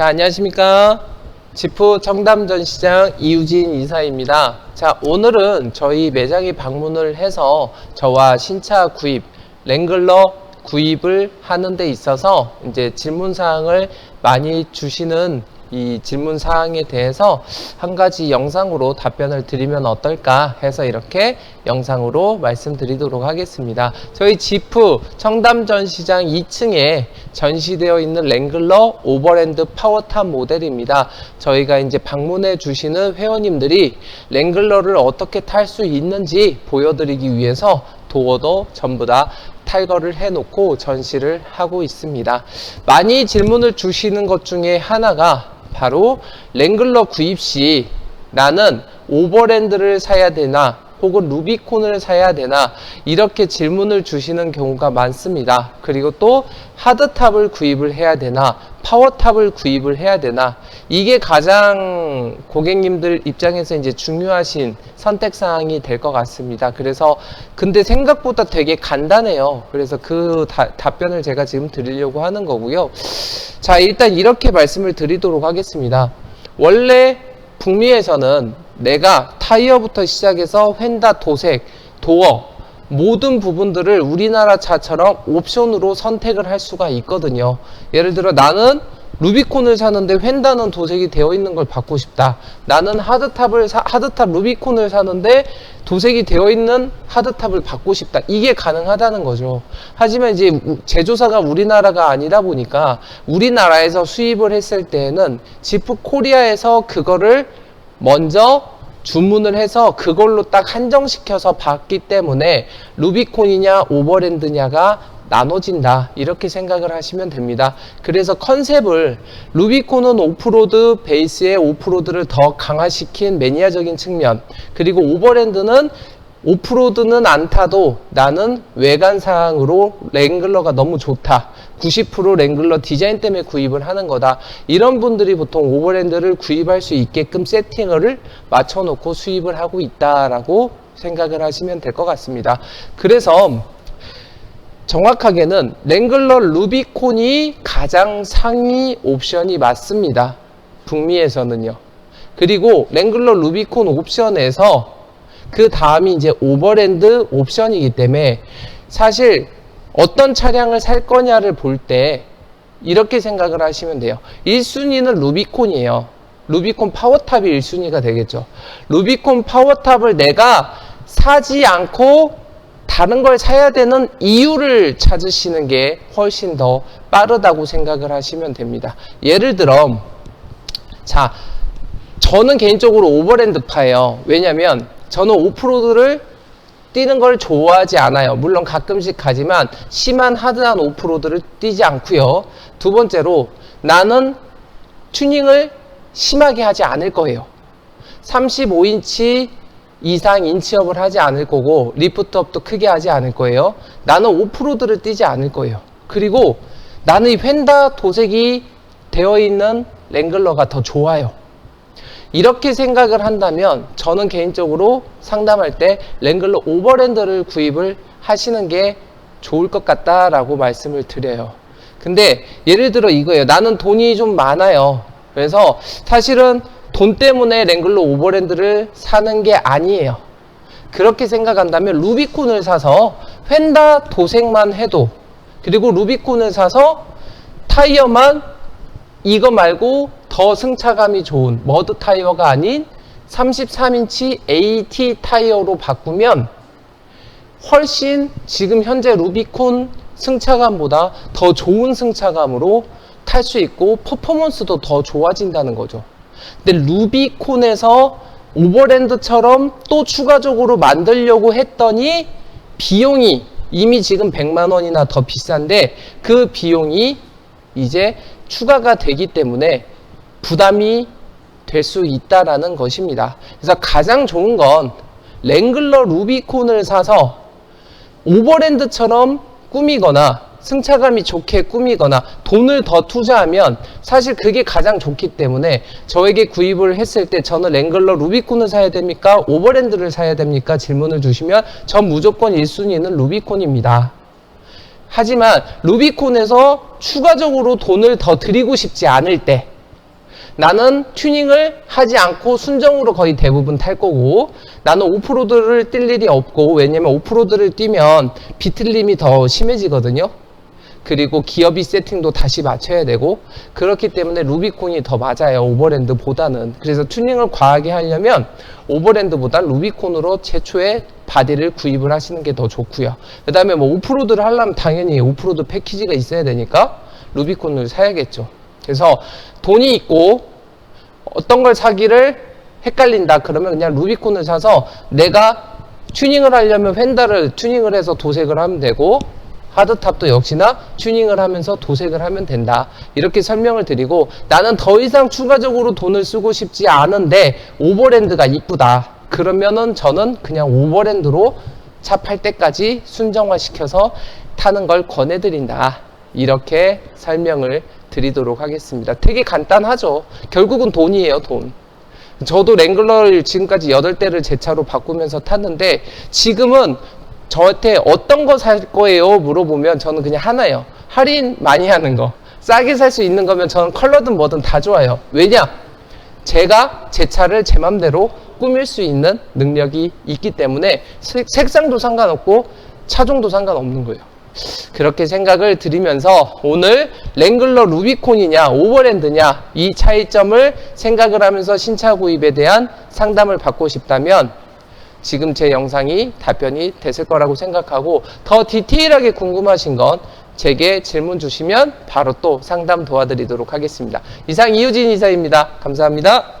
자, 안녕하십니까. 지프 청담전시장 이우진 이사입니다. 자, 오늘은 저희 매장에 방문을 해서 저와 신차 구입, 랭글러 구입을 하는 데 있어서 이제 질문 사항을 많이 주시는 이 질문 사항에 대해서 한 가지 영상으로 답변을 드리면 어떨까 해서 이렇게 영상으로 말씀드리도록 하겠습니다. 저희 지프 청담 전시장 2층에 전시되어 있는 랭글러 오버랜드 파워탑 모델입니다. 저희가 이제 방문해 주시는 회원님들이 랭글러를 어떻게 탈 수 있는지 보여드리기 위해서 도어도 전부 다 탈거를 해놓고 전시를 하고 있습니다. 많이 질문을 주시는 것 중에 하나가 바로 랭글러 구입 시 나는 오버랜드를 사야 되나 혹은 루비콘을 사야 되나 이렇게 질문을 주시는 경우가 많습니다. 그리고 또 하드탑을 구입을 해야 되나 파워탑을 구입을 해야 되나 이게 가장 고객님들 입장에서 이제 중요하신 선택 사항이 될 것 같습니다. 그래서 근데 생각보다 되게 간단해요. 그래서 그 다- 답변을 제가 지금 드리려고 하는 거고요. 자, 일단 이렇게 말씀을 드리도록 하겠습니다. 원래 북미에서는 내가 타이어부터 시작해서 휀다 도색, 도어 모든 부분들을 우리나라 차처럼 옵션으로 선택을 할 수가 있거든요. 예를 들어 나는 루비콘을 사는데 휀다는 도색이 되어 있는 걸 받고 싶다. 나는 하드탑을 사, 하드탑 루비콘을 사는데 도색이 되어 있는 하드탑을 받고 싶다. 이게 가능하다는 거죠. 하지만 이제 우- 제조사가 우리나라가 아니다 보니까 우리나라에서 수입을 했을 때에는 지프 코리아에서 그거를 먼저 주문을 해서 그걸로 딱 한정시켜서 받기 때문에 루비콘이냐 오버랜드냐가 나눠진다 이렇게 생각을 하시면 됩니다 그래서 컨셉을 루비콘은 오프로드 베이스에 오프로드를 더 강화시킨 매니아적인 측면 그리고 오버랜드는 오프로드는 안 타도 나는 외관상으로 랭글러가 너무 좋다. 90% 랭글러 디자인 때문에 구입을 하는 거다. 이런 분들이 보통 오버랜드를 구입할 수 있게끔 세팅을 맞춰놓고 수입을 하고 있다라고 생각을 하시면 될 것 같습니다. 그래서 정확하게는 랭글러 루비콘이 가장 상위 옵션이 맞습니다. 북미에서는요. 그리고 랭글러 루비콘 옵션에서 그 다음이 이제 오버랜드 옵션이기 때문에 사실 어떤 차량을 살 거냐를 볼 때 이렇게 생각을 하시면 돼요. 1순위는 루비콘이에요. 루비콘 파워탑이 1순위가 되겠죠. 루비콘 파워탑을 내가 사지 않고 다른 걸 사야 되는 이유를 찾으시는 게 훨씬 더 빠르다고 생각을 하시면 됩니다. 예를 들어, 자, 저는 개인적으로 오버랜드파예요. 왜냐면 저는 오프로드를 뛰는 걸 좋아하지 않아요. 물론 가끔씩 가지만 심한 하드한 오프로드를 뛰지 않고요. 두 번째로 나는 튜닝을 심하게 하지 않을 거예요. 35인치 이상 인치업을 하지 않을 거고 리프트업도 크게 하지 않을 거예요. 나는 오프로드를 뛰지 않을 거예요. 그리고 나는 이 휀다 도색이 되어 있는 랭글러가 더 좋아요. 이렇게 생각을 한다면 저는 개인적으로 상담할 때 랭글러 오버랜드를 구입을 하시는 게 좋을 것 같다라고 말씀을 드려요. 근데 예를 들어 이거예요. 나는 돈이 좀 많아요. 그래서 사실은 돈 때문에 랭글러 오버랜드를 사는 게 아니에요. 그렇게 생각한다면 루비콘을 사서 휀다 도색만 해도 그리고 루비콘을 사서 타이어만 이거 말고 더 승차감이 좋은 머드 타이어가 아닌 33인치 AT 타이어로 바꾸면 훨씬 지금 현재 루비콘 승차감보다 더 좋은 승차감으로 탈 수 있고 퍼포먼스도 더 좋아진다는 거죠. 근데 루비콘에서 오버랜드처럼 또 추가적으로 만들려고 했더니 비용이 이미 지금 100만 원이나 더 비싼데 그 비용이 이제 추가가 되기 때문에 부담이 될 수 있다라는 것입니다. 그래서 가장 좋은 건 랭글러 루비콘을 사서 오버랜드처럼 꾸미거나 승차감이 좋게 꾸미거나 돈을 더 투자하면 사실 그게 가장 좋기 때문에 저에게 구입을 했을 때 저는 랭글러 루비콘을 사야 됩니까? 오버랜드를 사야 됩니까? 질문을 주시면 전 무조건 1순위는 루비콘입니다. 하지만 루비콘에서 추가적으로 돈을 더 드리고 싶지 않을 때 나는 튜닝을 하지 않고 순정으로 거의 대부분 탈 거고 나는 오프로드를 뛸 일이 없고 왜냐면 오프로드를 뛰면 비틀림이 더 심해지거든요. 그리고 기어비 세팅도 다시 맞춰야 되고 그렇기 때문에 루비콘이 더 맞아요 오버랜드보다는. 그래서 튜닝을 과하게 하려면 오버랜드보다 루비콘으로 최초에 바디를 구입을 하시는 게 더 좋고요. 그 다음에 뭐 오프로드를 하려면 당연히 오프로드 패키지가 있어야 되니까 루비콘을 사야겠죠. 그래서 돈이 있고 어떤 걸 사기를 헷갈린다 그러면 그냥 루비콘을 사서 내가 튜닝을 하려면 펜다를 튜닝을 해서 도색을 하면 되고 하드탑도 역시나 튜닝을 하면서 도색을 하면 된다. 이렇게 설명을 드리고 나는 더 이상 추가적으로 돈을 쓰고 싶지 않은데 오버랜드가 이쁘다. 그러면은 저는 그냥 오버랜드로 차 팔 때까지 순정화 시켜서 타는 걸 권해드린다. 이렇게 설명을 드리도록 하겠습니다. 되게 간단하죠. 결국은 돈이에요, 돈. 저도 랭글러를 지금까지 8대를 제 차로 바꾸면서 탔는데 지금은 저한테 어떤 거 살 거예요? 물어보면 저는 그냥 하나예요. 할인 많이 하는 거. 싸게 살 수 있는 거면 저는 컬러든 뭐든 다 좋아요. 왜냐? 제가 제 차를 제 맘대로 꾸밀 수 있는 능력이 있기 때문에 색- 색상도 상관없고 차종도 상관없는 거예요. 그렇게 생각을 드리면서 오늘 랭글러 루비콘이냐 오버랜드냐 이 차이점을 생각을 하면서 신차 구입에 대한 상담을 받고 싶다면 지금 제 영상이 답변이 됐을 거라고 생각하고 더 디테일하게 궁금하신 건 제게 질문 주시면 바로 또 상담 도와드리도록 하겠습니다. 이상 이유진 이사입니다. 감사합니다.